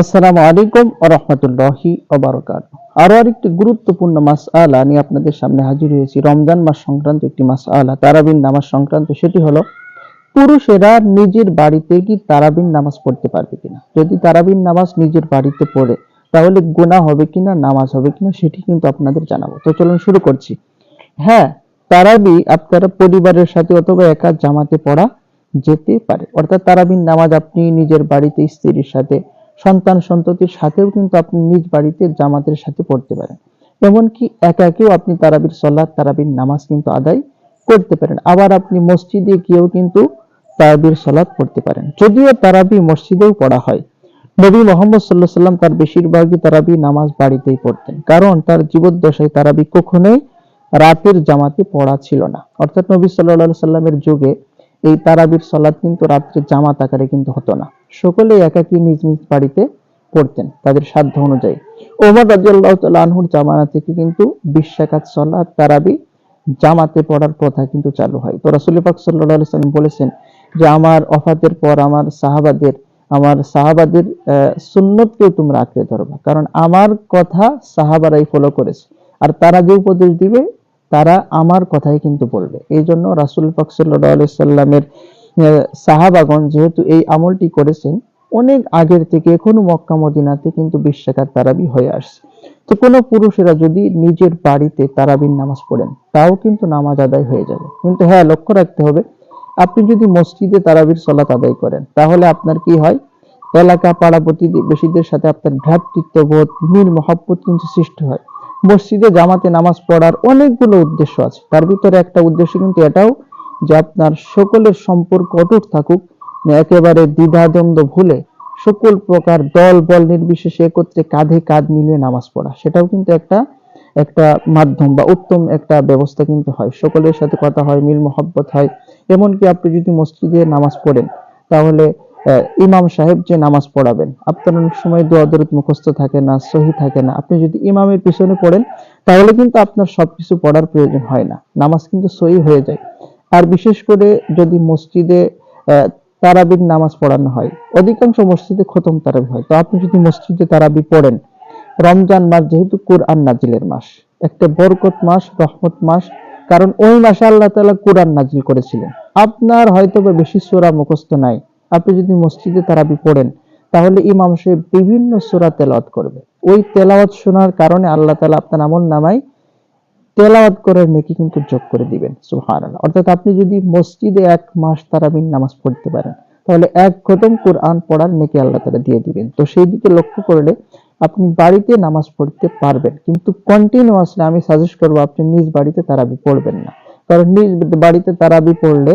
আসসালামু আলাইকুম রহমতুল্লাহি ওবারকাত আরও আরেকটি গুরুত্বপূর্ণ মাস আলা নিয়ে আপনাদের সামনে হাজির হয়েছি। রমজান মাস সংক্রান্ত একটি মাস আলা তারাবিন নামাজ সংক্রান্ত। সেটি হলো, পুরুষেরা নিজের বাড়িতে কি তারাবিন নামাজ পড়তে পারবে কিনা? যদি তারাবিন নামাজ নিজের বাড়িতে পড়ে, তাহলে গুনাহ হবে কিনা, নামাজ হবে কিনা, সেটি কিন্তু আপনাদের জানাব। তো চলুন শুরু করছি। হ্যাঁ তারাবি আপনারা পরিবারের সাথে অথবা একা জামাতে পড়া যেতে পারে। অর্থাৎ তারাবিন নামাজ আপনি নিজের বাড়িতে স্ত্রীর সাথে সন্তান সন্ততির সাথেও কিন্তু আপনি নিজ বাড়িতে জামাতের সাথে পড়তে পারেন। এমনকি একাকেও আপনি তারাবির সলাৎ, তারাবির নামাজ কিন্তু আদায় করতে পারেন। আবার আপনি মসজিদে গিয়েও কিন্তু তারাবির সলাৎ পড়তে পারেন। যদিও তারাবি মসজিদেও পড়া হয়। নবী মোহাম্মদ সাল্লাহ সাল্লাম তার বেশিরভাগই তারাবি নামাজ বাড়িতেই পড়তেন। কারণ তার জীবদ্দশায় তারাবি কখনোই রাতের জামাতে পড়া ছিল না। অর্থাৎ নবী সাল্লাহ সাল্লামের যুগে এই তারাবির সলাৎ কিন্তু রাত্রে জামাত আকারে কিন্তু হতো না। সকলেই একাকী নিজ নিজ বাড়িতে পড়তেন তাদের সাধ্য অনুযায়ী। ওমর রাজিয়াল্লাহ আনহুর জামানা থেকে কিন্তু বিশ রাকাত সলাৎ তারাবি জামাতে পড়ার প্রথা কিন্তু চালু হয়। তো রাসূল পাক সাল্লাম বলেছেন যে, আমার অফাতের পর আমার সাহাবাদের আমার সাহাবাদের সুন্নতকেও তোমরা আঁকড়ে ধরবা। কারণ আমার কথা সাহাবারাই ফলো করেছে। আর তারা যে উপদেশ দিবে তারা আমার কথাই কিন্তু বলবে। এই জন্য রাসুল পাক সাল্লামের সাহাবাগণ যেহেতু এই আমলটি করেছেন, অনেক আগের থেকে এখনও মক্কা, মদিনাতে কিন্তু বিশ্বাকার তারাবি হয়ে আসছে। তো কোনো পুরুষেরা যদি নিজের বাড়িতে তারাবির নামাজ পড়েন, তাও কিন্তু নামাজ আদায় হয়ে যাবে। কিন্তু হ্যাঁ লক্ষ্য রাখতে হবে, আপনি যদি মসজিদে তারাবির সলাত আদায় করেন, তাহলে আপনার কি হয়? এলাকা পাড়া প্রতিবেশীদের সাথে আপনার ভ্রাতৃত্ববোধ মিল মহাব্বত কিন্তু সৃষ্টি হয়। মসজিদে জামাতে নামাজ পড়ার অনেকগুলো উদ্দেশ্য আছে। তার ভিতরে একটা উদ্দেশ্য কিন্তু এটাও যে আপনার সকলের সম্পর্ক অটুট থাকুক একেবারে দ্বিধাদ্বন্দ্ব ভুলে সকল প্রকার দল, বল নির্বিশেষে একত্রে কাঁধে কাঁধ মিলিয়ে নামাজ পড়া। সেটাও কিন্তু একটা একটা মাধ্যম বা উত্তম একটা ব্যবস্থা কিন্তু হয়। সকলের সাথে কথা হয় মিল মহব্বত হয়। এমনকি আপনি যদি মসজিদে নামাজ পড়েন, তাহলে ইমাম সাহেব যে নামাজ পড়াবেন, আপনার অনেক সময় দোয়া দরুদ মুখস্থ থাকে না, সহি থাকে না। আপনি যদি ইমামের পিছনে পড়েন, তাহলে কিন্তু আপনার সবকিছু পড়ার প্রয়োজন হয় না। নামাজ কিন্তু সহি হয়ে যায়। আর বিশেষ করে যদি মসজিদে তারাবির নামাজ পড়ানো হয়, অধিকাংশ মসজিদে খতম তারাবি হয়। তো আপনি যদি মসজিদে তারাবি পড়েন, রমজান মাস যেহেতু কোরআন নাজিলের মাস, একটা বরকত মাস, রহমত মাস, কারণ ওই মাসে আল্লাহ তালা কোরআন নাজিল করেছিলেন। আপনার হয়তো বেশি সোরা মুখস্থ নাই আপনি যদি মসজিদে তারাবি পড়েন, তাহলে ইমাম সাহেব বিভিন্ন সোরা তেলাওয়াত করবে। ওই তেলাওয়াত শোনার কারণে আল্লাহ তালা আপনার আমল নামায় তেলাওয়াত করার নেকি কিন্তু যোগ করে দিবেন, সুবহানাল্লাহ। অর্থাৎ আপনি যদি মসজিদে এক মাস তারাবির নামাজ পড়তে পারেন, তাহলে এক খতম কোরআন পড়ার নেকি আল্লাহ তালা দিয়ে দিবেন। তো সেই দিকে লক্ষ্য করলে আপনি বাড়িতে নামাজ পড়তে পারবেন, কিন্তু কন্টিনিউয়াসলি আমি সাজেস্ট করব আপনি নিজ বাড়িতে তারাবি পড়বেন না। কারণ নিজ বাড়িতে তারাবি পড়লে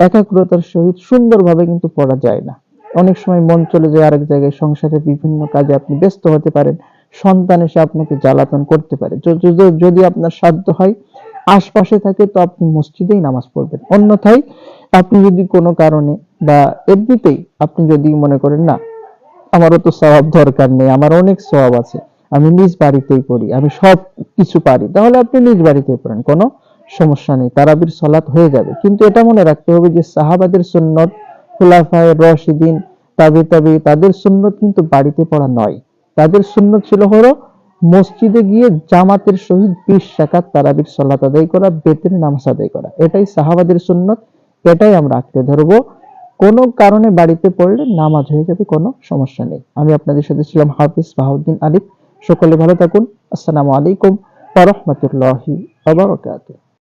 একাগ্রতার সহিত সুন্দরভাবে কিন্তু পড়া যায় না। অনেক সময় মন চলে যায় আরেক জায়গায় সংসারের বিভিন্ন কাজে আপনি ব্যস্ত হতে পারেন, সন্তান এসে আপনাকে জ্বালাতন করতে পারে। যদি আপনার সাধ্য হয়, আশপাশে থাকে তো আপনি মসজিদেই নামাজ পড়বেন। অন্যথায় আপনি যদি কোনো কারণে বা এমনিতেই আপনি যদি মনে করেন, না, আমারও তো স্বভাব দরকার নেই, আমার অনেক স্বভাব আছে, আমি নিজ বাড়িতেই পড়ি আমি সব কিছু পারি, তাহলে আপনি নিজ বাড়িতেই পড়েন। কোনো সমস্যা নেই, তারাবির সলাৎ হয়ে যাবে। কিন্তু এটা মনে রাখতে হবে যে সাহাবাদের সুন্নত, খুলাফায় রশিদিন তাবে তাবে তাদের সুন্নত কিন্তু বাড়িতে পড়া নয়। তাদের সুন্নত ছিল হলো মসজিদে গিয়ে জামাতের সহিত বিশ রাকাত তারাবির সলাত আদায় করা, বেতের নামাজ আদায় করা। এটাই সাহাবাদের সুন্নত, এটাই আমরা আঁকড়ে ধরবো। কোনো কারণে বাড়িতে পড়লে নামাজ হয়ে যাবে, কোনো সমস্যা নেই। আমি আপনাদের সাথে ছিলাম হাফিজ বাহাউদ্দিন আলিফ। সকলে ভালো থাকুন। আসসালামু আলাইকুম রাহমাতুল্লাহি বারাকাতুহু।